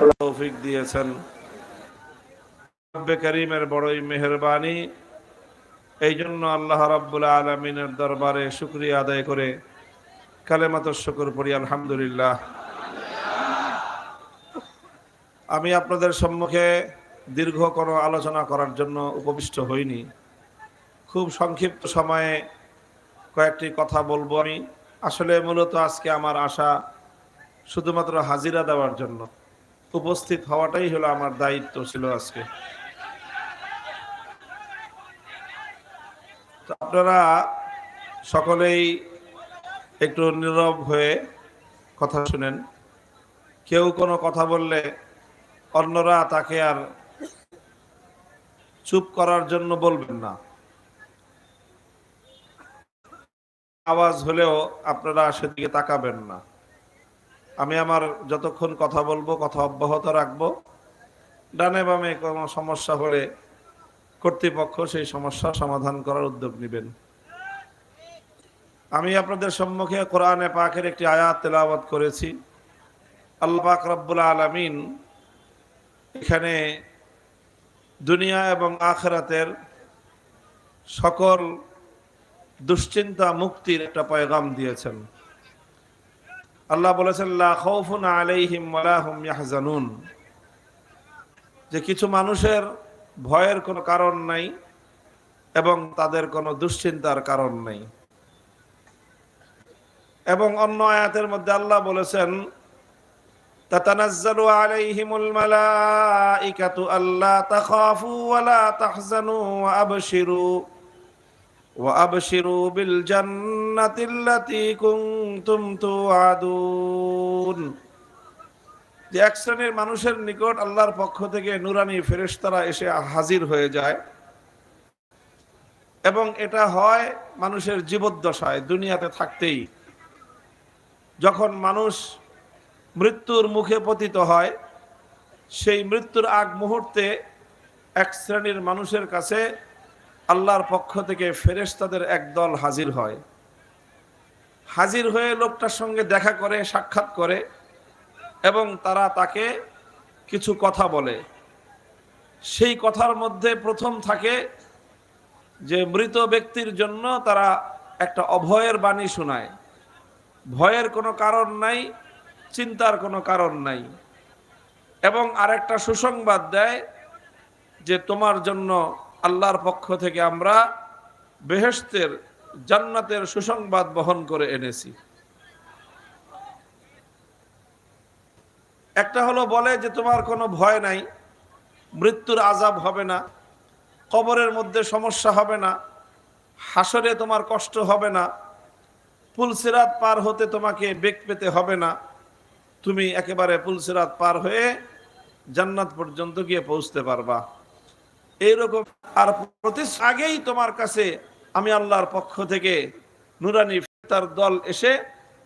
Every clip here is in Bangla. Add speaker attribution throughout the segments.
Speaker 1: তৌফিক দিয়েছেন। রব্বে করিমের বড়ই মেহরবানি। এই জন্য আল্লাহ রাব্বুল আলমিনের দরবারে শুক্রিয়া আদায় করে কালেমাত শুকুর পড়ি, আলহামদুলিল্লাহ। আমি আপনাদের সম্মুখে দীর্ঘ কোনো আলোচনা করার জন্য উপবিষ্ট হইনি। খুব সংক্ষিপ্ত সময়ে কয়েকটি কথা বলব আমি। আসলে মূলত আজকে আমার আশা শুধুমাত্র হাজিরা দেওয়ার জন্য। উপস্থিত হওয়াটাই হলো আমার দায়িত্ব ছিল আজকে। আপনারা সকলেই একটু নীরব হয়ে কথা শুনেন। কেউ কোনো কথা বললে অন্যরা তাকে আর চুপ করার জন্য বলবেন না। আওয়াজ হলেও আপনারা সেদিকে তাকাবেন না। আমি আমার যতক্ষণ কথা বলব, কথা অব্যাহত রাখব। ডানে বামে কোনো সমস্যা হলে কর্তৃপক্ষ সেই সমস্যার সমাধান করার উদ্যোগ নেবেন। আমি আপনাদের সম্মুখে কোরআনে পাকের একটি আয়াত তেলাওয়াত করেছি। আল্লাহ পাক রব্বুল আলমিন এখানে দুনিয়া এবং আখরাতের সকল দুশ্চিন্তা, মুক্তির একটা পয়গাম দিয়েছেন। আল্লাহ বলেছেন, লা খাউফুন আলাইহিম ওয়ালা ইয়াহজানুন। যে কিছু মানুষের ভয়ের কোনো কারণ নাই এবং তাদের কোনো দুশ্চিন্তার কারণ নেই। এবং অন্য আয়াতের মধ্যে আল্লাহ বলেছেন, তাতানাজ্জালু আবশিরু। وأبشروا بالجنة التي كنتم توعدون যে এক শ্রেণীর মানুষের নিকট আল্লাহর পক্ষ থেকে নুরানি ফেরেশতারা এসে হাজির হয়ে যায় এবং এটা হয় মানুষের জীবদ্দশায় দুনিয়াতে থাকতেই যখন মানুষ মৃত্যুর মুখে পতিত হয় সেই মৃত্যুর আগ মুহূর্তে এক শ্রেণীর মানুষের কাছে আল্লাহর পক্ষ থেকে ফেরেশতাদের একদল হাজির হয়। হাজির হয়ে লোকটার সঙ্গে দেখা করে, সাক্ষাৎ করে এবং তারা তাকে কিছু কথা বলে। সেই কথার মধ্যে প্রথম থাকে যে মৃত ব্যক্তির জন্য তারা একটা অভয়ের বাণী শোনায়। ভয়ের কোনো কারণ নাই, চিন্তার কোনো কারণ নাই। এবং আরেকটা সুসংবাদ দেয় যে তোমার জন্য আল্লাহর পক্ষ থেকে আমরা বেহেস্তের জান্নাতের সুসংবাদ বহন করে এনেছি। একটা হলো বলে যে তোমার কোনো ভয় নাই, মৃত্যুর আজাব হবে না, কবরের মধ্যে সমস্যা হবে না হাসরে তোমার কষ্ট হবে না পুলসিরাত পার হতে তোমাকে বেগ পেতে হবে না, তুমি একেবারে পুলসিরাত পার হয়ে জান্নাত পর্যন্ত গিয়ে পৌঁছতে পারবা। এইরকম। আর প্রতি আগেই তোমার কাছে আমি আল্লাহর পক্ষ থেকে নুরানি তার দল এসে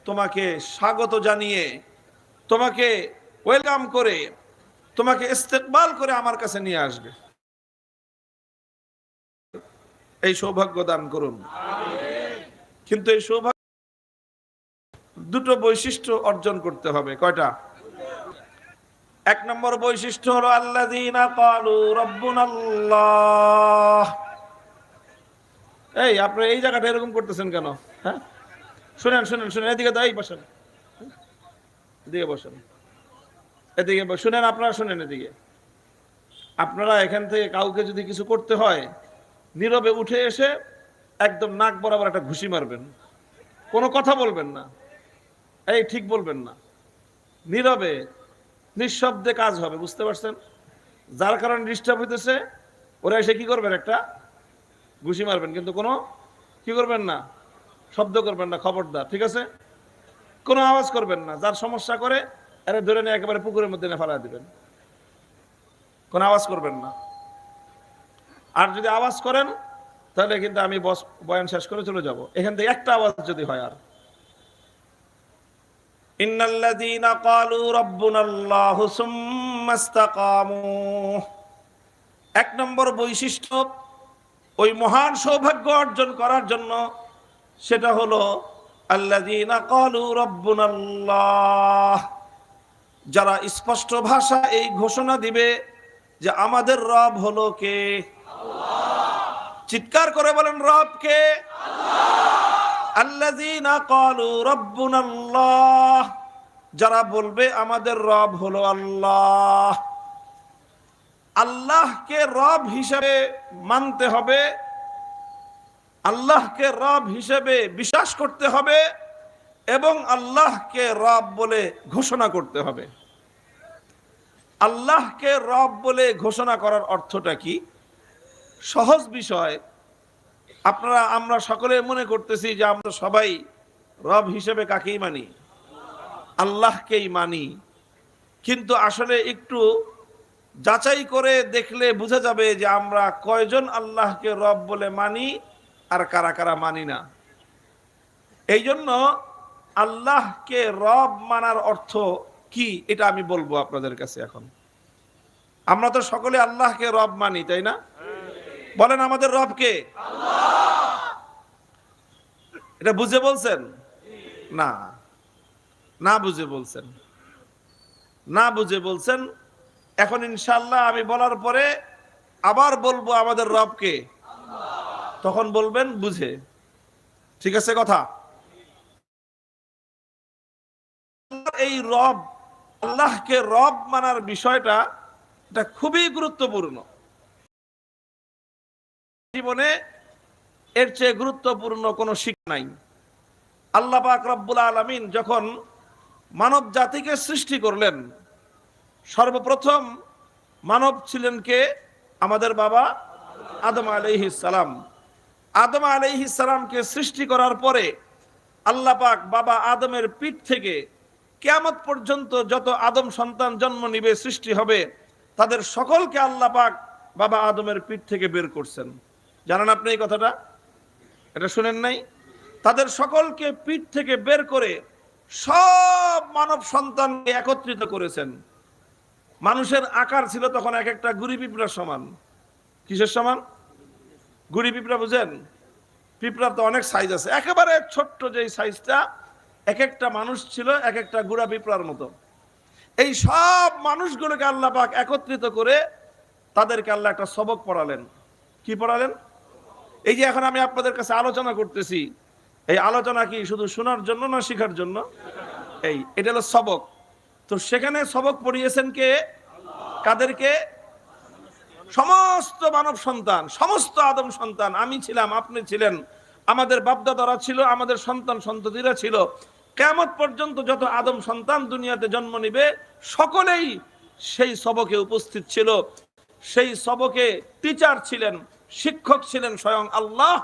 Speaker 1: তোমাকে স্বাগত জানিয়ে, তোমাকে ওয়েলকাম করে, তোমাকে ইস্তেকবাল করে আমার কাছে নিয়ে আসবে। এই সৌভাগ্য দান করুন। কিন্তু এই সৌভাগ্য দুটো বৈশিষ্ট্য অর্জন করতে হবে। কয়টা? এক নম্বর বৈশিষ্ট্য হলো আল্লাযীনা ক্বালু রাব্বুনাল্লাহ। এই, আপনি এই জায়গাটা এরকম করতেছেন কেন? হ্যাঁ? শুনেন শুনেন শুনেন, এদিকে তো, এই বসেন। এদিকে বসেন। এদিকে শুনেন, আপনারা শুনেন এদিকে। আপনারা এখান থেকে কাউকে যদি কিছু করতে হয়, নীরবে উঠে এসে একদম নাক বরাবর একটা ঘুষি মারবেন। কোনো কথা বলবেন না। এই, ঠিক বলবেন না। নীরবে নিঃশব্দে কাজ হবে, বুঝতে পারছেন? যার কারণে ডিস্টার্ব হইতেছে, ওরা এসে কি করবেন একটা? ঘুষি মারবেন, কিন্তু কোনো কি করবেন না? শব্দ করবেন না, খবরদার, ঠিক আছে? কোনো আওয়াজ করবেন না, যার সমস্যা করে, এরা ধরে নিয়ে একেবারে পুকুরের মধ্যে নিয়ে ফেলা দিবেন। কোনো আওয়াজ করবেন না। আর যদি আওয়াজ করেন, তাহলে কিন্তু আমি বস বয়ান শেষ করে চলে যাব। এখান থেকে একটা আওয়াজ যদি হয় আর। إن الذين قالوا ربنا الله ثم استقاموا এক নম্বর বৈশিষ্ট্য ওই মহান সৌভাগ্য অর্জন করার জন্য সেটা হলো আল্লাযীনা ক্বালু রাব্বুনাল্লাহ যারা স্পষ্ট ভাষা এই ঘোষণা দিবে যে আমাদের রব হলো কে চিৎকার করে বলেন রব কে আল্লাযীনা ক্বালু রাব্বুনাল্লাহ, যারা বলবে আমাদের রব হলো আল্লাহ। আল্লাহকে রব হিসেবে মানতে হবে, আল্লাহকে রব হিসেবে বিশ্বাস করতে হবে, এবং আল্লাহকে রব বলে ঘোষণা করতে হবে। আল্লাহকে রব বলে ঘোষণা করার অর্থটা কি? সহজ বিষয় আপনারা, আমরা সকলে মনে করতেছি যে আমরা সবাই রব হিসেবে কাকেই মানি? আল্লাহকেই মানি। কিন্তু আসলে একটু যাচাই করে দেখলে বোঝা যাবে যে আমরা কয়জন আল্লাহকে রব বলে মানি আর কারা কারা মানি না। এই জন্য আল্লাহকে রব মানার অর্থ কি এটা আমি বলব আপনাদের কাছে এখন। আমরা তো সকলে আল্লাহকে রব মানি, তাই না? বলেন আমাদের রবকে। এটা বুঝে বলছেন? না। না বুঝে বলছেন। না বুঝে বলছেন। এখন ইনশাল্লাহ আমি বলার পরে আবার বলব আমাদের রবকে। তখন বলবেন, বুঝে। ঠিক আছে কথা? এই রব, আল্লাহকে রব মানার বিষয়টা, এটা খুবই গুরুত্বপূর্ণ। জীবনে এর চেয়ে গুরুত্বপূর্ণ কোনো শিক্ষা নাই। আল্লাহ পাক রব্বুল আলমিন যখন মানব জাতিকে সৃষ্টি করলেন, সর্বপ্রথম মানব ছিলেন কে? আমাদের বাবা আদম আলাইহিস সালাম। আদম আলাইহিস সালামকে সৃষ্টি করার পরে আল্লাহ পাক বাবা আদমের পিঠ থেকে কেয়ামত পর্যন্ত যত আদম সন্তান জন্ম নিবে, সৃষ্টি হবে, তাদের সকলকে আল্লাহ পাক বাবা আদমের পিঠ থেকে বের করছেন। জানেন আপনি এই কথাটা? এটা শুনেন নাই? তাদের সকলকে পিঠ থেকে বের করে সব মানব সন্তানকে একত্রিত করেছেন। মানুষের আকার ছিল তখন এক একটা গুড়ি পিঁপড়ার সমান। কিসের সমান? গুড়ি পিঁপড়া বুঝেন? পিঁপড়ার তো অনেক সাইজ আছে। একেবারে ছোট্ট যে সাইজটা এক একটা মানুষ ছিল এক একটা গুড়া পিঁপড়ার মতো। এই সব মানুষগুলোকে আল্লাহ পাক একত্রিত করে তাদেরকে আল্লাহ একটা সবক পড়ালেন। কি পড়ালেন? এই যে এখন আমি আপনাদের কাছে আলোচনা করতেছি, এই আলোচনা কি শুধু শোনার জন্য না শেখার জন্য? এই, এটা হলো সবক। তো সেখানে সবক পড়িয়েছেন কে? কাদেরকে? সমস্ত মানব সন্তান, সমস্ত আদম সন্তান, আমি ছিলাম, আপনি ছিলেন। আমাদের বাপদাদারা ছিল, আমাদের সন্তান সন্ততিরা ছিল। কেমত পর্যন্ত যত আদম সন্তান দুনিয়াতে জন্ম নিবে, সকলেই সেই সবকে উপস্থিত ছিল। সেই সবকে টিচার ছিলেন। শিক্ষক ছিলেন স্বয়ং আল্লাহ,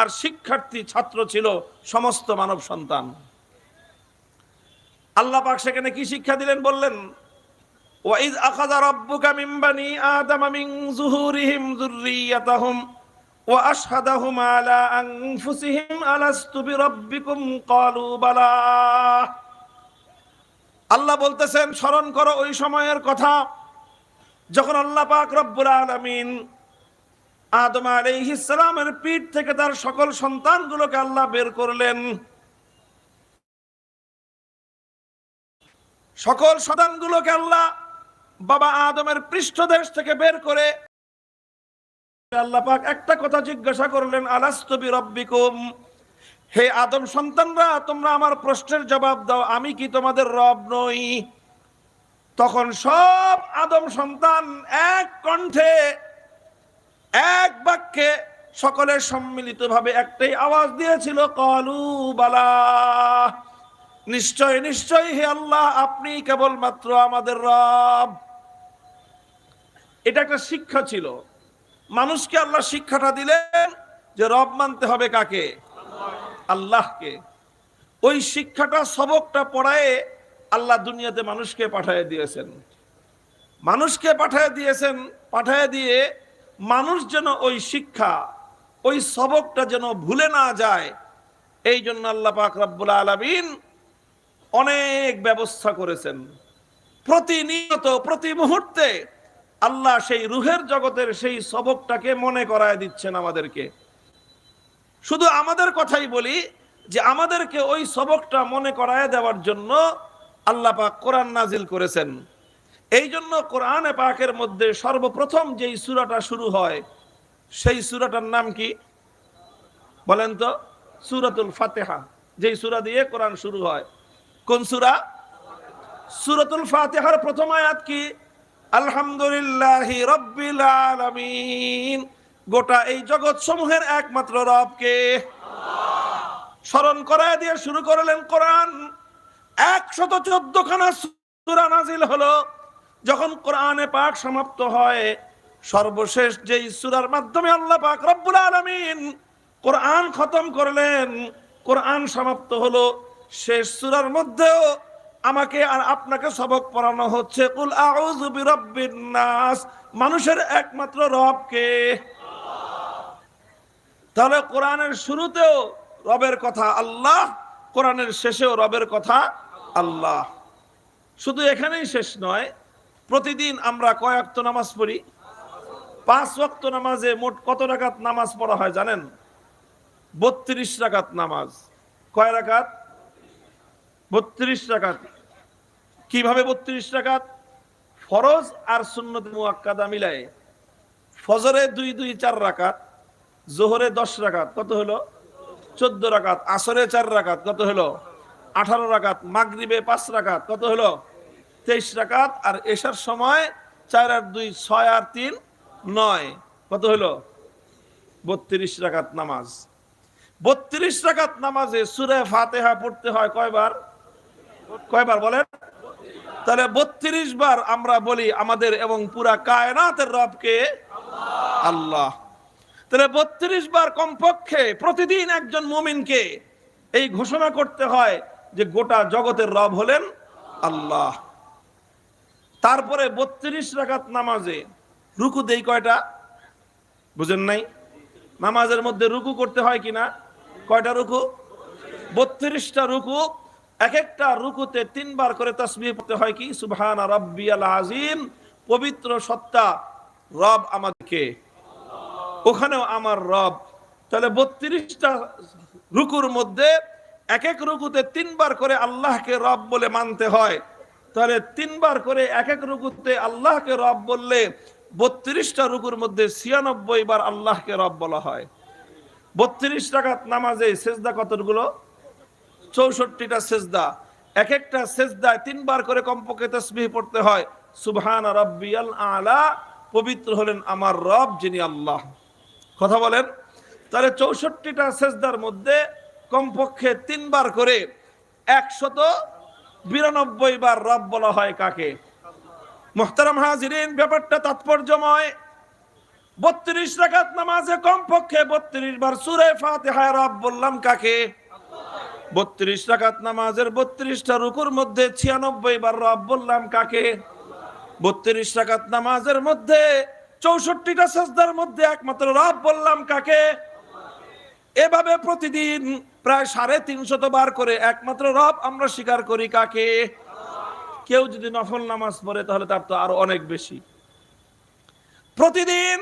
Speaker 1: আর শিক্ষার্থী ছাত্র ছিল সমস্ত মানব সন্তান। আল্লাহ পাক সেখানে কি শিক্ষা দিলেন বললেন, ওয়াইজ আখাযা রাব্বুকা মিন বানি আদামা মিন যুহুরিহিম যুররিয়াতাহুম ওয়া আশহাদাহুম আলা আনফুসিহিম আলাস্তু বিরাব্বিকুম ক্বালু বালা। আল্লাহ বলতেছেন, স্মরণ করো ওই সময়ের কথা যখন আল্লাহ পাক রব্বুল আলামিন আদম আলাইহিস সালামের পিঠ থেকে তার সকল সন্তানগুলোকে আল্লাহ বের করলেন। সকল সন্তানগুলোকে আল্লাহ বাবা আদমের পৃষ্ঠদেশ থেকে বের করে আল্লাহ পাক একটা কথা জিজ্ঞাসা করলেন আলাস্তবি রব্বিকুম হে আদম সন্তানরা, তোমরা আমার প্রশ্নের জবাব দাও, আমি কি তোমাদের রব নই? তখন সব আদম সন্তান এক কণ্ঠে এক বাক্যে সকলের সম্মিলিতভাবে একটাই আওয়াজ দিয়েছিল, কলু বালা। নিশ্চয় নিশ্চয় হে আল্লাহ, আপনি কেবলমাত্র আমাদের রব। এটা একটা শিক্ষা ছিল। মানুষকে আল্লাহ শিক্ষাটা দিলেন যে রব মানতে হবে কাকে? আল্লাহকে। ওই শিক্ষাটা, সবকটা পড়ায় আল্লাহ দুনিয়াতে মানুষকে পাঠিয়ে দিয়েছেন। মানুষকে পাঠিয়ে দিয়েছেন, পাঠিয়ে দিয়ে মানুষ যেন ওই শিক্ষা, ওই সবকটা যেন ভুলে না যায়, এই জন্য আল্লাহ পাক রব্বুল আলমিন অনেক ব্যবস্থা করেছেন। প্রতিনিয়ত, প্রতি মুহূর্তে আল্লাহ সেই রুহের জগতের সেই সবকটাকে মনে করায় দিচ্ছেন আমাদেরকে। শুধু আমাদের কথাই বলি যে আমাদেরকে ওই সবকটা মনে করায় দেওয়ার জন্য আল্লাহ পাক কোরআন নাজিল করেছেন। এই জন্য কোরআনে পাকের মধ্যে সর্বপ্রথম যেই সূরাটা শুরু হয়, সেই সূরাটার নাম কি? বলেন তো, সূরাতুল ফাতেহা। যেই সূরা দিয়ে কোরআন শুরু হয়। কোন সূরা? সূরাতুল ফাতিহার প্রথম আয়াত কি? আলহামদুলিল্লাহি রাব্বিল আলামিন। গোটা এই জগৎ সমূহের একমাত্র রবকে স্মরণ করায় দিয়ে শুরু করলেন কোরআন। একশত চোদ্দ খানা সুরা নাজিল হলো। যখন কোরআনে পাক সমাপ্ত হয়, সর্বশেষ যে সূরার মাধ্যমে আল্লাহ পাক রব্বুল আলামিন কোরআন খতম করলেন, কোরআন সমাপ্ত হলো। শেষ সূরার মধ্যেও আমাকে আর আপনাকে সবক পড়ানো হচ্ছে। কুল নাস, মানুষের একমাত্র রবকে তাহলে কোরআনের শুরুতেও রবের কথা আল্লাহ, কোরআনের শেষেও রবের কথা আল্লাহ। শুধু এখানেই শেষ নয় প্রতিদিন আমরা কয়েকত নামাজ পড়ি? পাঁচ ওয়াক্ত নামাজে মোট কত রাকাত নামাজ পড়া হয় জানেন? বত্রিশ রাকাত নামাজ। কয় রাকাত? বত্রিশ রাকাত। কীভাবে বত্রিশ রাকাত? ফরজ আর সুন্নত মুয়াক্কাদা মিলায়। ফজরে দুই দুই, চার রাকাত, জোহরে দশ রাকাত, কত হলো? চোদ্দ রাকাত। আসরে চার রাকাত, কত হলো? আঠারো রাকাত। মাগরিবে পাঁচ রাকাত, কত হলো? তেইশ রাকাত আর এসার সময় চার আর দুই, ছয় আর তিন, নয়। কত হলো? বত্রিশ রাকাত নামাজ। বত্রিশ রাকাত নামাজে সুরে ফাতেহা পড়তে হয় কয়বার? কয়বার বলেন? তাহলে বত্রিশ বার আমরা বলি আমাদের এবং পুরা কায়নাতের রবকে আল্লাহ। তাহলে বত্রিশ বার কমপক্ষে প্রতিদিন একজন মুমিনকে এই ঘোষণা করতে হয় যে গোটা জগতের রব হলেন আল্লাহ। তারপরে বত্রিশ রাকাত নামাজে রুকু দেই কয়টা? বুঝেন নাই? নামাজের মধ্যে রুকু করতে হয় কিনা কয়টা রুকু? বত্রিশটা রুকু। এক একটা রুকুতে তিনবার করে তসবিহ পড়তে হয় কি? সুবহান রাব্বিয়াল আজিম পবিত্র সত্তা রব আমাদেরকে। ওখানেও আমার রব। তাহলে বত্রিশটা রুকুর মধ্যে এক এক রুকুতে তিনবার করে আল্লাহকে রব বলে মানতে হয়। তাহলে তিনবার করে এক এক রুকুতে আল্লাহকে রব বললে বত্রিশটা রুকুর মধ্যে ছিয়ানব্বই বার আল্লাহকে রব বলা হয়। বত্রিশ টাকাত নামাজে সেজদা কতগুলো? চৌষট্টিটা সেজদা। এক একটা সেজদায় তিনবার করে কমপক্ষে তসবিহ পড়তে হয়। সুবহান রাব্বিয়াল আলা, পবিত্র হলেন আমার রব যিনি আল্লাহ। কথা বলেন? তাহলে চৌষট্টিটা সেজদার মধ্যে কমপক্ষে তিনবার করে একশত বিরানব্বই বার রব বলা হয় কাকে? মোহতারাম হাজিরিন, ব্যাপারটা তাৎপর্যময়। বত্রিশ রাকাত নামাজে কমপক্ষে বত্রিশ বার সুরে ফাতেহায় রব বললাম কাকে? বত্রিশ রাকাত নামাজের বত্রিশটা রুকুর মধ্যে ছিয়ানব্বই বার রব বললাম কাকে? বত্রিশ রাকাত নামাজের মধ্যে চৌষট্টিটা সাজদার মধ্যে একমাত্র রব বললাম কাকে? এভাবে প্রতিদিন প্রায় সাড়ে তিনশত বার করে একমাত্র রব আমরা স্বীকার করি, কাকে? কেউ যদি নফল নামাজ পড়ে, তাহলে তার তো আরও অনেক বেশি। প্রতিদিন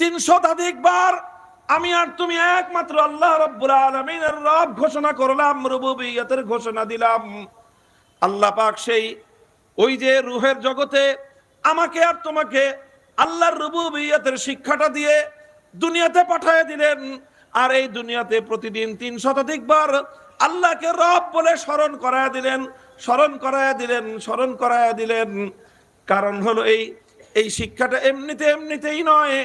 Speaker 1: তিনশো শতাধিক বার আমি আর তুমি একমাত্র আল্লাহ রব্বুল আলমিনের রব ঘোষণা করলাম, রুবুবিয়তের ঘোষণা দিলাম। আল্লাহ পাক সেই ওই যে রুহের জগতে আমাকে আর তোমাকে আল্লাহর রুবুবিয়তের শিক্ষাটা দিয়ে দুনিয়াতে পাঠায় দিলেন। আর এই দুনিয়াতে প্রতিদিন তিন শতাধিক বার আল্লাহকে রব বলে স্মরণ করায় দিলেন, স্মরণ করায় দিলেন, স্মরণ করায় দিলেন। কারণ হলো এই এই শিক্ষাটা এমনিতে এমনিতেই নয়।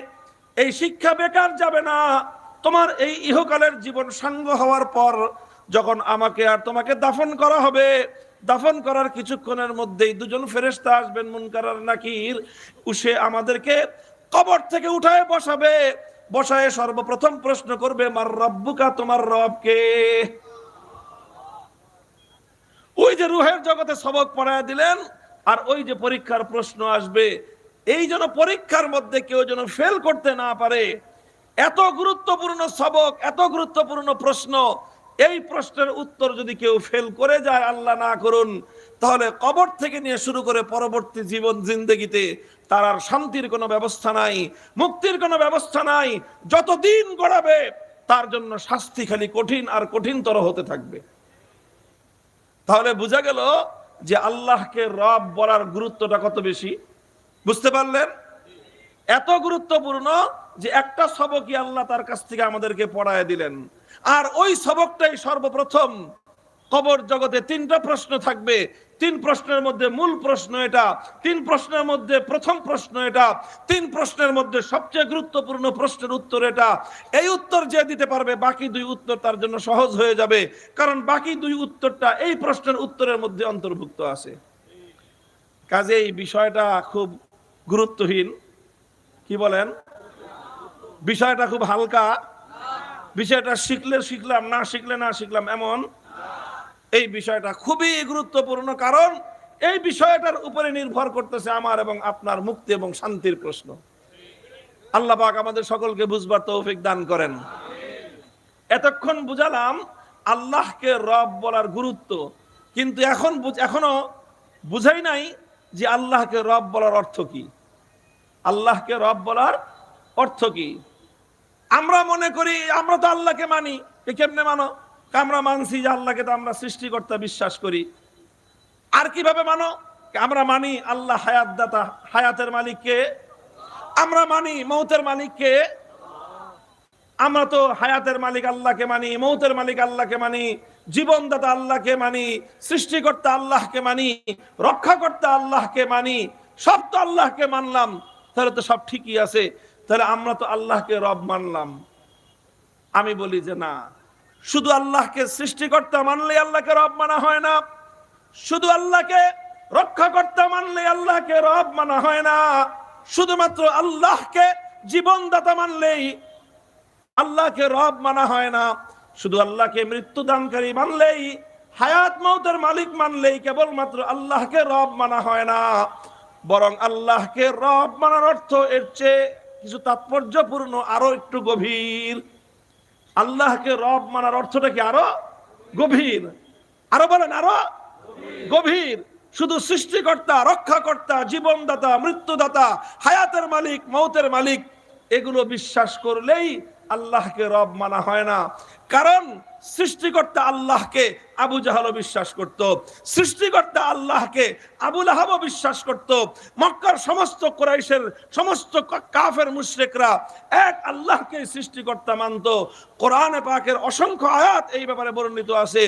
Speaker 1: এই শিক্ষা বেকার যাবে না। তোমার এই ইহকালের জীবন সাঙ্গ হওয়ার পর যখন আমাকে আর তোমাকে দাফন করা হবে, দাফন করার কিছুক্ষণের মধ্যেই দুজন ফেরেস্তা আসবেন মুনকার নাকির। উসে আমাদেরকে কবর থেকে উঠায় বসাবে। বসায় সর্বপ্রথম প্রশ্ন করবে, মার রব্বুকা, তোমার রবকে? ওই যে রুহের জগতে সবক পড়ায় দিলেন, আর ওই যে পরীক্ষার প্রশ্ন আসবে। এই যেন পরীক্ষার মধ্যে কেউ যেন ফেল করতে না পারে, এত গুরুত্বপূর্ণ সবক, এত গুরুত্বপূর্ণ প্রশ্ন এই প্রশ্নের উত্তর যদি কেউ ফেল করে যায়, আল্লাহ না করুন, তাহলে কবর থেকে নিয়ে শুরু করে পরবর্তী জীবন জিন্দগিতে তার আর শান্তির কোনো ব্যবস্থা নাই, মুক্তির কোনো ব্যবস্থা নাই। যতদিন গড়াবে, তার জন্য শাস্তি খালি কঠিন আর কঠিনতর হতে থাকবে। তাহলে বোঝা গেল যে আল্লাহকে রব বলার গুরুত্বটা কত বেশি? বুঝতে পারলেন? এত গুরুত্বপূর্ণ যে একটা সবকই আল্লাহ তার কাছ থেকে আমাদেরকে পড়ায় দিলেন। আর ওই সবকটাই সর্বপ্রথম কবর জগতে তিনটা প্রশ্ন থাকবে। তিন প্রশ্নের মধ্যে মূল প্রশ্ন এটা, তিন প্রশ্নের মধ্যে প্রথম প্রশ্ন এটা, তিন প্রশ্নের মধ্যে সবচেয়ে গুরুত্বপূর্ণ প্রশ্নের উত্তর এটা। এই উত্তর যে দিতে পারবে, বাকি দুই উত্তর তার জন্য সহজ হয়ে যাবে। কারণ বাকি দুই উত্তরটা এই প্রশ্নের উত্তরের মধ্যে অন্তর্ভুক্ত আছে। কাজে এই বিষয়টা খুব গুরুত্বহীন। কি বলেন? বিষয়টা খুব হালকা। বিষয়টা শিখলে শিখলাম, না শিখলে না শিখলাম, এমন? এই বিষয়টা খুবই গুরুত্বপূর্ণ, কারণ এই বিষয়টার উপরে নির্ভর করতেছে আমার এবং আপনার মুক্তি এবং শান্তির প্রশ্ন। আল্লাহ পাক আমাদের সকলকে বুঝবার তৌফিক দান করেন। এতক্ষণ বুঝালাম আল্লাহকে রব বলার গুরুত্ব, কিন্তু এখন এখনও বুঝাই নাই যে আল্লাহকে রব বলার অর্থ কি। আল্লাহকে রব বলার অর্থ কি? আমরা মনে করি, আমরা তো আল্লাহকে মানি। এ কেমনে মানো? আমরা মানছি যে আল্লাহকে তো আমরা সৃষ্টিকর্তা বিশ্বাস করি। আর কীভাবে মানো? আমরা মানি আল্লাহ হায়াত দাতা হায়াতের মালিককে। আমরা মানি মৌতের মালিককে। আমরা তো হায়াতের মালিক আল্লাহকে মানি, মৌতের মালিক আল্লাহকে মানি, জীবনদাতা আল্লাহকে মানি, সৃষ্টিকর্তা আল্লাহকে মানি, রক্ষাকর্তা আল্লাহকে মানি, সব তো আল্লাহকে মানলাম। তাহলে তো সব ঠিকই আছে। তাহলে আমরা তো আল্লাহকে রব মানলাম। আমি বলি যে না, শুধু আল্লাহকে সৃষ্টিকর্তা মানলে আল্লাহকে রব মানা হয় না, শুধু আল্লাহকে রক্ষাকর্তা মানলে আল্লাহকে রব মানা হয় না, শুধুমাত্র আল্লাহকে জীবনদাতা মানলেই আল্লাহকে রব মানা হয় না, শুধু আল্লাহকে মৃত্যুদানকারী মানলেই, হায়াত মৌতের মালিক মানলেই কেবলমাত্র আল্লাহকে রব মানা হয় না, বরং আল্লাহকে রব মানার অর্থ এর চেয়ে কিছু তাৎপর্যপূর্ণ, আরও একটু গভীর। আল্লাহকে রব মানার অর্থটা কি আরও গভীর? আরও বলেন, আরও গভীর। শুধু সৃষ্টিকর্তা, রক্ষাকর্তা, জীবনদাতা, মৃত্যুদাতা, হায়াতের মালিক, মৌতের মালিক, এগুলো বিশ্বাস করলেই আল্লাহকে রব মানা হয় না। কারণ সৃষ্টিকর্তা আল্লাহকে আবু জাহালও বিশ্বাস করত। সৃষ্টিকর্তা আল্লাহকে আবুল আহাবও বিশ্বাস করত। মক্কার সমস্ত কোরাইশের সমস্ত কাফের মুশরিকরা এক আল্লাহকে সৃষ্টিকর্তা মানত। কোরআনে পাকের অসংখ্য আয়াত এই ব্যাপারে বর্ণিত আছে।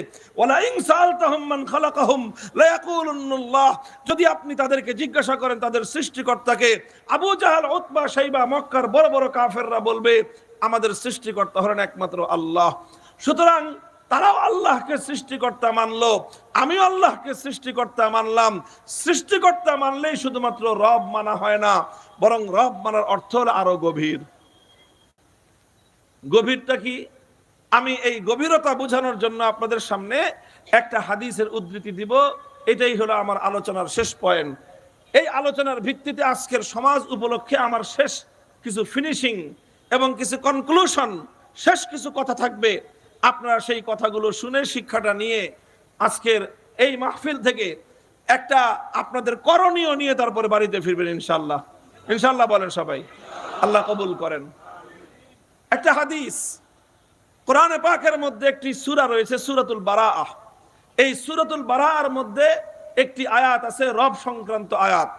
Speaker 1: যদি আপনি তাদেরকে জিজ্ঞাসা করেন তাদের সৃষ্টিকর্তাকে, আবু জাহাল, উতবা, শাইবা মক্কার বড় বড় কাফেররা বলবে আমাদের সৃষ্টিকর্তা হলেন একমাত্র আল্লাহ। সুতরাং তারাও আল্লাহকে সৃষ্টিকর্তা মানলো, আমিও আল্লাহকে সৃষ্টিকর্তা মানলাম। সৃষ্টিকর্তা মানলেই শুধুমাত্র রব মানা হয় না, বরং রব মানার অর্থ হলো আরও গভীর। গভীরটা কি? আমি এই গভীরতা বোঝানোর জন্য আপনাদের সামনে একটা হাদিসের উদ্ধৃতি দিব, এটাই হলো আমার আলোচনার শেষ পয়েন্ট। এই আলোচনার ভিত্তিতে আজকের সমাজ উপলক্ষে আমার শেষ কিছু ফিনিশিং এবং কিছু কনক্লুশন শেষ কিছু কথা থাকবে। আপনারা সেই কথাগুলো শুনে শিক্ষাটা নিয়ে আজকের এই মাহফিল থেকে একটা আপনাদের করণীয় নিয়ে তারপরে বাড়িতে ফিরবেন ইনশাল্লাহ ইনশাল্লাহ বলেন সবাই, আল্লাহ কবুল করেন। একটা হাদিস, কোরআনে পাকের মধ্যে একটি সূরা রয়েছে, সুরাতুল বারাআহ। এই সূরাতুল বারাআর মধ্যে একটি আয়াত আছে, রব সংক্রান্ত আয়াত।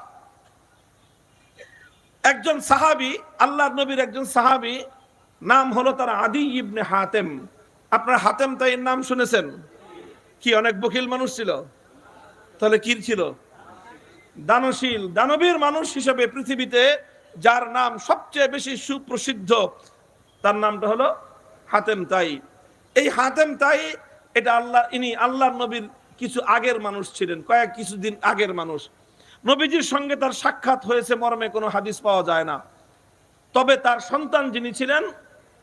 Speaker 1: একজন সাহাবী, আল্লাহর নবীর একজন সাহাবী, নাম হলো তার আদি ইবনে হাতেম। আপনার হাতেম তাই নাম শুনেছেন? কি অনেক বকিল মানুষ ছিল? তাহলে কি ছিল? দানশীল, দানবীর মানুষ হিসেবে পৃথিবীতে যার নাম সবচেয়ে বেশি সুপ্রসিদ্ধ, তার নামটা হলো হাতেম তাই। এই হাতেম তাই, এটা আল্লাহ, ইনি আল্লাহর নবীর কিছু আগের মানুষ ছিলেন, কয়েক কিছুদিন আগের মানুষ। নবীজির সঙ্গে তার সাক্ষাৎ হয়েছে মর্মে কোনো হাদিস পাওয়া যায় না। তবে তার সন্তান যিনি ছিলেন,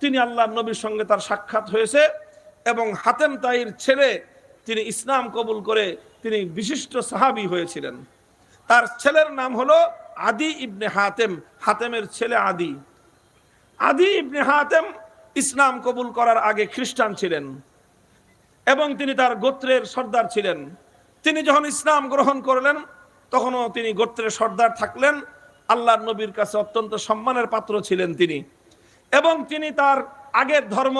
Speaker 1: তিনি আল্লাহ নবীর সঙ্গে তার সাক্ষাৎ হয়েছে এবং হাতেম তাইর ছেলে তিনি ইসলাম কবুল করে তিনি বিশিষ্ট সাহাবী হয়েছিলেন। তার ছেলের নাম হলো আদি ইবনে হাতেম, হাতেমের ছেলে আদি। আদি ইবনে হাতেম ইসলাম কবুল করার আগে খ্রিস্টান ছিলেন এবং তিনি তার গোত্রের সর্দার ছিলেন। তিনি যখন ইসলাম গ্রহণ করলেন তখনও তিনি গোত্রের সর্দার থাকলেন। আল্লাহর নবীর কাছে অত্যন্ত সম্মানের পাত্র ছিলেন তিনি। এবং তিনি তার আগের ধর্ম,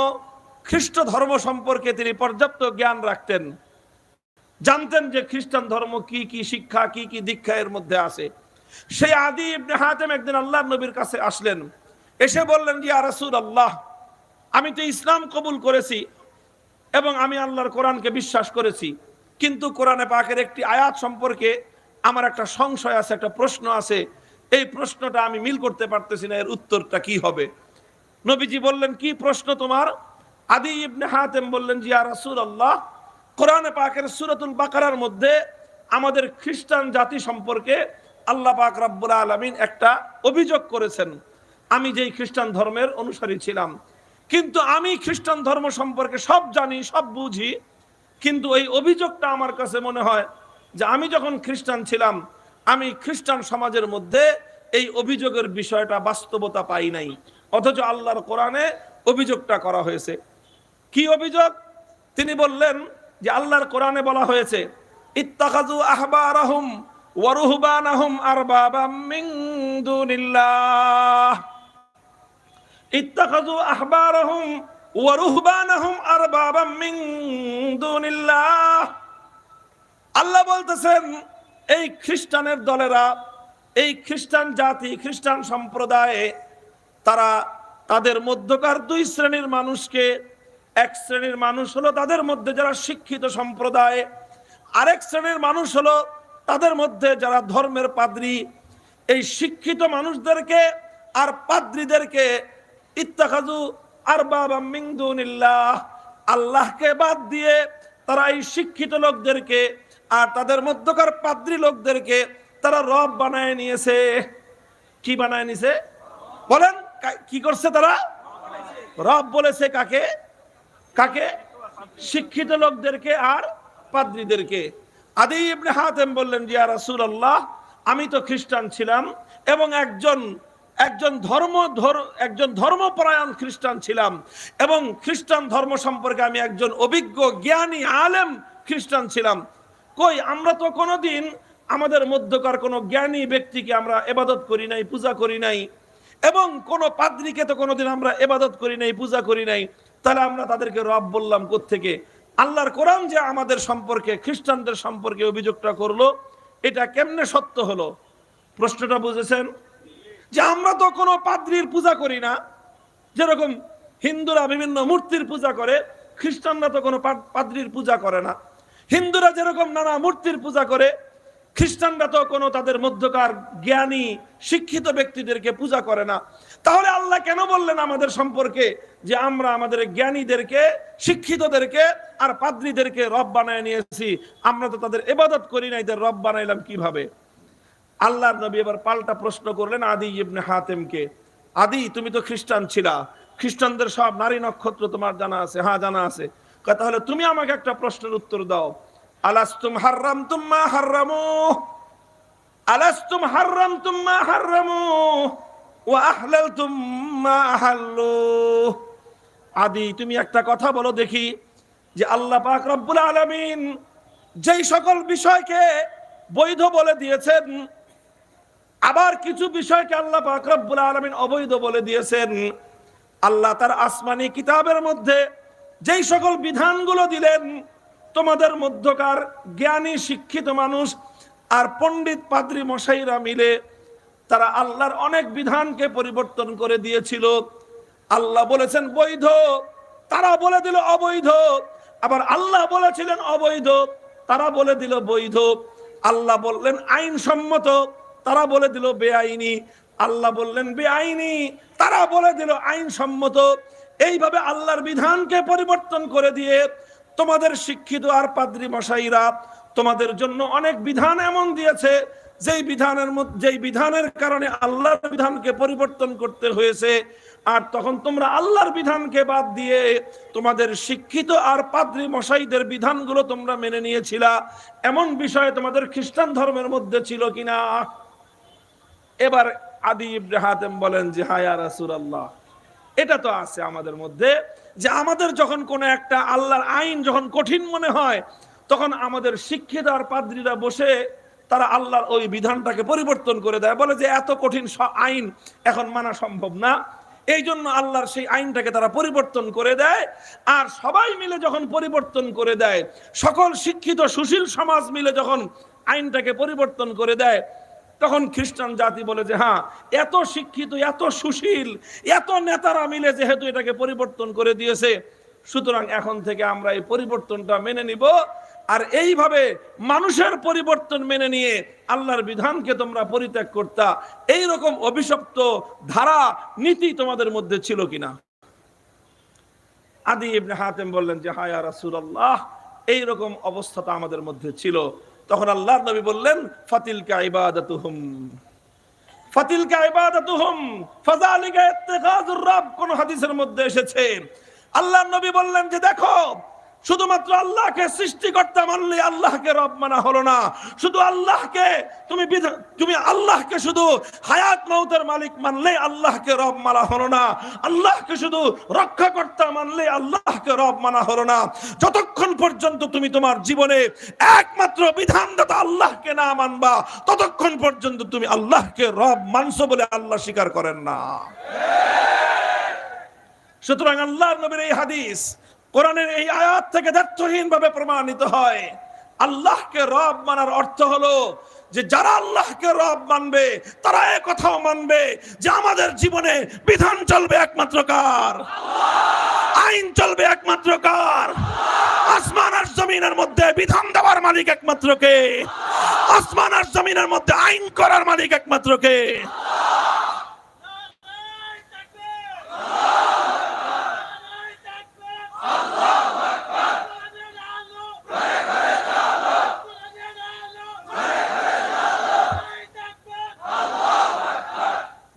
Speaker 1: খ্রিস্ট ধর্ম সম্পর্কে তিনি পর্যাপ্ত জ্ঞান রাখতেন। জানতেন যে খ্রিস্টান ধর্ম কি কি শিক্ষা, কি কি দীক্ষা এর মধ্যে আছে। সেই আদি ইবনে হাতেম একদিন আল্লাহ নবীর কাছে আসলেন। এসে বললেন যে রাসূল আল্লাহ আমি তো ইসলাম কবুল করেছি এবং আমি আল্লাহর কোরআনকে বিশ্বাস করেছি। কিন্তু কোরআনে পাকের একটি আয়াত সম্পর্কে আমার একটা সংশয় আছে, একটা প্রশ্ন আছে। এই প্রশ্নটা আমি মিল করতে পারতেছি না, এর উত্তরটা কি হবে? নবীজি বললেন, কি প্রশ্ন তোমার? আদি ইবনে হাতেম বললেন জি রাসূল আল্লাহ কোরআনে পাকের সূরাতুল বাকারার মধ্যে আমাদের খ্রিস্টান জাতি সম্পর্কে আল্লাহ পাক রব্বুল আলামিন একটা অভিযোগ করেছেন। আমি যেই খ্রিস্টান ধর্মের অনুসারী ছিলাম। কিন্তু আমি খ্রিস্টান ধর্ম সম্পর্কে সব জানি, সব বুঝি, কিন্তু এই অভিযোগটা আমার কাছে মনে হয় যে আমি যখন খ্রিস্টান ছিলাম, আমি খ্রিস্টান সমাজের মধ্যে এই অভিযোগের বিষয়টা বাস্তবতা পাই নাই। অথচ আল্লাহর কোরআনে অভিযোগটা করা হয়েছে। কি অভিযোগ? তিনি বললেন যে আল্লাহর কোরআনে বলা হয়েছে, ইত্তাখাযু আহবারাহুম ওয়া রুহবানাহুম আরবাবাম মিন দুনিল্লাহ। ইত্তাখাযু আহবারাহুম আল্লাহ বলতেছেন, এই খ্রিস্টানের দলেরা, এই খ্রিস্টান জাতি, খ্রিস্টান সম্প্রদায়ে তারা তাদের মধ্যকার দুই শ্রেণির মানুষকে, এক শ্রেণির মানুষ হলো তাদের মধ্যে যারা শিক্ষিত সম্প্রদায়, আরেক শ্রেণির মানুষ হলো তাদের মধ্যে যারা ধর্মের পাদ্রী। এই শিক্ষিত মানুষদেরকে আর পাদ্রীদেরকে ইত্তাখাজু আর বাবা মিংদুনিল্লাহ আল্লাহকে বাদ দিয়ে তারা এই শিক্ষিত লোকদেরকে আর তাদের মধ্যকার পাদ্রী লোকদেরকে তারা রব বানায় নিয়েছে। কি বানায় নিছে? বলেন, কা- করছে তারা? রব বলেছে কাকে? কাকে? শিক্ষিত লোকদেরকে আর পাদ্রীদেরকে। আদি ইবনে হাতেম বললেন যে রাসূল আল্লাহ আমি তো খ্রিস্টান ছিলাম এবং একজন একজন ধর্ম, ধর- একজন ধর্মপরায়ণ খ্রিস্টান ছিলাম এবং খ্রিস্টান ধর্ম সম্পর্কে আমি একজন অভিজ্ঞ, জ্ঞানী, আলেম খ্রিস্টান ছিলাম। কই, আমরা তো কোনোদিন আমাদের মধ্যকার কোনো জ্ঞানী ব্যক্তিকে আমরা এবাদত করি নাই, পূজা করি নাই, এবং কোন পাদ্রীকে তো কোনোদিন আমরা এবাদত করি নাই, পূজা করি নাই। তাহলে আমরা তাদেরকে রব বললাম থেকে আল্লাহর কোরআন যে আমাদের সম্পর্কে, খ্রিস্টানদের সম্পর্কে অভিযোগটা করল, এটা কেমনে সত্য হলো? প্রশ্নটা বুঝেছেন? যে আমরা তো কোনো পাদ্রীর পূজা করি না, যেরকম হিন্দুরা বিভিন্ন মূর্তির পূজা করে, খ্রিস্টানরা তো কোনো পাদ্রীর পূজা করে না। হিন্দুরা যেরকম নানা মূর্তির পূজা করে, খ্রিস্টানরা তো কোনো তাদের মধ্যকার জ্ঞানী, শিক্ষিত ব্যক্তিদেরকে পূজা করে না। তাহলে আল্লাহ কেন বললেন আমাদের সম্পর্কে যে আমরা আমাদের জ্ঞানীদেরকে, শিক্ষিতদেরকে আর পাদ্রীদেরকে রব বানায় নিয়েছি? আমরা তো তাদের এবাদত করি না, এদের রব বানাইলাম কীভাবে? আল্লাহর নবী এবার পাল্টা প্রশ্ন করলেন আদি ইবনে হাতেমকে। আদি, তুমি তো খ্রিস্টান ছিলা। খ্রিস্টানদের সব নারী নক্ষত্র তোমার জানা আছে? হ্যাঁ জানা আছে। তাহলে তুমি আমাকে একটা প্রশ্নের উত্তর দাও। আলাস্তুম হাররাম তুম্মা হাররামু। আলাস্তুম হাররাম তুম্মা হাররামু। ওয়া আহলালতুম মা আহাল্লু। আদি, তুমি একটা কথা বলো দেখি যে আল্লাহ পাক রব্বুল আলামিন যেই সকল বিষয়কে বৈধ বলে দিয়েছেন, আবার কিছু বিষয়কে আল্লাহ পাক রব্বুল আলামিন অবৈধ বলে দিয়েছেন। আল্লাহ তার আসমানি কিতাবের মধ্যে যেই সকল বিধানগুলো দিলেন, তোমাদের মধ্যকার জ্ঞানী শিক্ষিত মানুষ আর পণ্ডিত পাদ্রী মশাইরা মিলে তারা আল্লাহর অনেক বিধানকে পরিবর্তন করে দিয়েছিল। আল্লাহ বলেছেন, বৈধ। তারা বলে দিল, অবৈধ। আবার আল্লাহ বলেছিলেন, অবৈধ। তারা বলে দিল, বৈধ। আল্লাহ বললেন আইন সম্মত তারা বলে দিল, বেআইনি। আল্লাহ বললেন, বেআইনি। তারা বলে দিল আইন সম্মত এইভাবে আল্লাহর বিধানকে পরিবর্তন করে দিয়ে তোমাদের শিক্ষিত আর পাদ্রী মশাইরা তোমাদের জন্য অনেক বিধান এমন দিয়েছে, যেই বিধানের যেই বিধানের কারণে আল্লাহর বিধানকে পরিবর্তন করতে হয়েছে। আর তখন তোমরা আল্লাহর বিধানকে বাদ দিয়ে তোমাদের শিক্ষিত আর পাদ্রী মশাইদের বিধানগুলো তোমরা মেনে নিয়েছিলা। এমন বিষয়ে তোমাদের খ্রিস্টান ধর্মের মধ্যে ছিল কিনা? এবার আদি ইবনে হাতেম বলেন যে, হায়া রাসূলুল্লাহ। এটা তো আছে আমাদের মধ্যে, যে আমাদের যখন কোনো একটা আল্লাহর আইন যখন কঠিন মনে হয়, তখন আমাদের শিক্ষিত আর পাদ্রীরা বসে তারা আল্লাহর ওই বিধানটাকে পরিবর্তন করে দেয়। বলে যে এত কঠিন আইন এখন মানা সম্ভব না। এই জন্য আল্লাহর সেই আইনটাকে তারা পরিবর্তন করে দেয়। আর সবাই মিলে যখন পরিবর্তন করে দেয়, সকল শিক্ষিত সুশীল সমাজ মিলে যখন আইনটাকে পরিবর্তন করে দেয় তখন খ্রিস্টান জাতি বলে যে হ্যাঁ এত শিক্ষিত, এত সুশীল, এত নেতারা মিলে যেহেতু এটাকে পরিবর্তন করে দিয়েছে, সুতরাং এখন থেকে আমরা এই পরিবর্তনটা মেনে নিব আর এইভাবে মানুষের পরিবর্তন মেনে নিয়ে আল্লাহর বিধানকে তোমরা পরিত্যাগ করতা এই রকম অভিশপ্ত ধারা, নীতি তোমাদের মধ্যে ছিল কিনা? আদি ইবনে হাতেম বললেন যে, হায়া রাসূলুল্লাহ এই রকম অবস্থা তো আমাদের মধ্যে ছিল। তখন আল্লাহর নবী বললেন, ফাতিলকা ইবাদাতুহুম। ফাতিলকা ইবাদাতুহুম। ফাযালিকা ইত্তিখাযুর রাব। কোন হাদিসের মধ্যে এসেছে। আল্লাহর নবী বললেন যে, দেখো শুধুমাত্র আল্লাহকে সৃষ্টিকর্তা মানলে আল্লাহকে রব মানা হলো না। শুধু আল্লাহকে, তুমি তুমি আল্লাহকে শুধু হায়াত মৌতের মালিক মানলে আল্লাহকে রব মানা হলো না। আল্লাহকে শুধু রক্ষাকর্তা মানলে আল্লাহকে রব মানা হলো না। যতক্ষণ পর্যন্ত তুমি তোমার জীবনে একমাত্র বিধানদাতা আল্লাহকে না মানবা, ততক্ষণ পর্যন্ত তুমি আল্লাহকে রব মানছো বলে আল্লাহ স্বীকার করেন না। সুতরাং আল্লাহ নবীর এই হাদিস কোরআনের এই আয়াত থেকে দায়িত্বহীন ভাবে প্রমাণিত হয়। আল্লাহকে রব মানার অর্থ হলো যে যারা আল্লাহকে রব মানবে, তারা এ কথাও মানবে যে আমাদের জীবনে বিধান চলবে একমাত্র কার? আইন চলবে একমাত্র কার? আসমান আর জমিনের মধ্যে বিধান দেওয়ার মালিক একমাত্র কে? আসমান আর জমিনের মধ্যে আইন করার মালিক একমাত্র কে?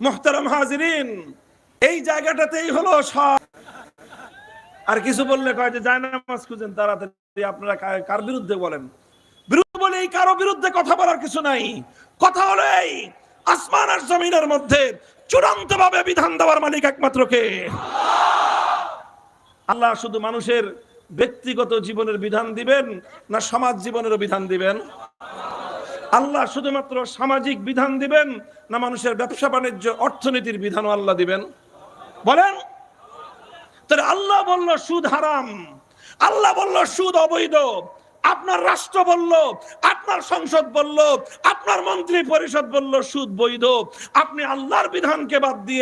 Speaker 1: মোহতারাম হাজিরিন, এই জায়গাটাতেই হলো সব। আর কিছু বললে কয় যে খুঁজেন তাড়াতাড়ি, আপনারা কার বিরুদ্ধে বলেন? বিরুদ্ধে বলে এই কারও বিরুদ্ধে কথা বলার কিছু নাই। কথা হলো এই, আসমান আর জমিনের মধ্যে চূড়ান্ত ভাবে বিধান দেওয়ার মালিক একমাত্র কে? আল্লাহ শুধু মানুষের ব্যক্তিগত জীবনের বিধান দিবেন না সমাজ জীবনেরও বিধান দিবেন? আল্লাহ শুধুমাত্র সামাজিক বিধান দিবেন না মানুষের ব্যবসা বাণিজ্য, অর্থনীতির বিধানও আল্লাহ দিবেন? বলেন? তাহলে আল্লাহ বলল, সুদ হারাম। আল্লাহ বলল, সুদ অবৈধ। আপনার রাষ্ট্র বলল, আপনার সংসদ বলল, আপনার মন্ত্রী পরিষদ বলল, সুদ বৈধ। আপনি আল্লাহর বিধানকে বাদ দিয়ে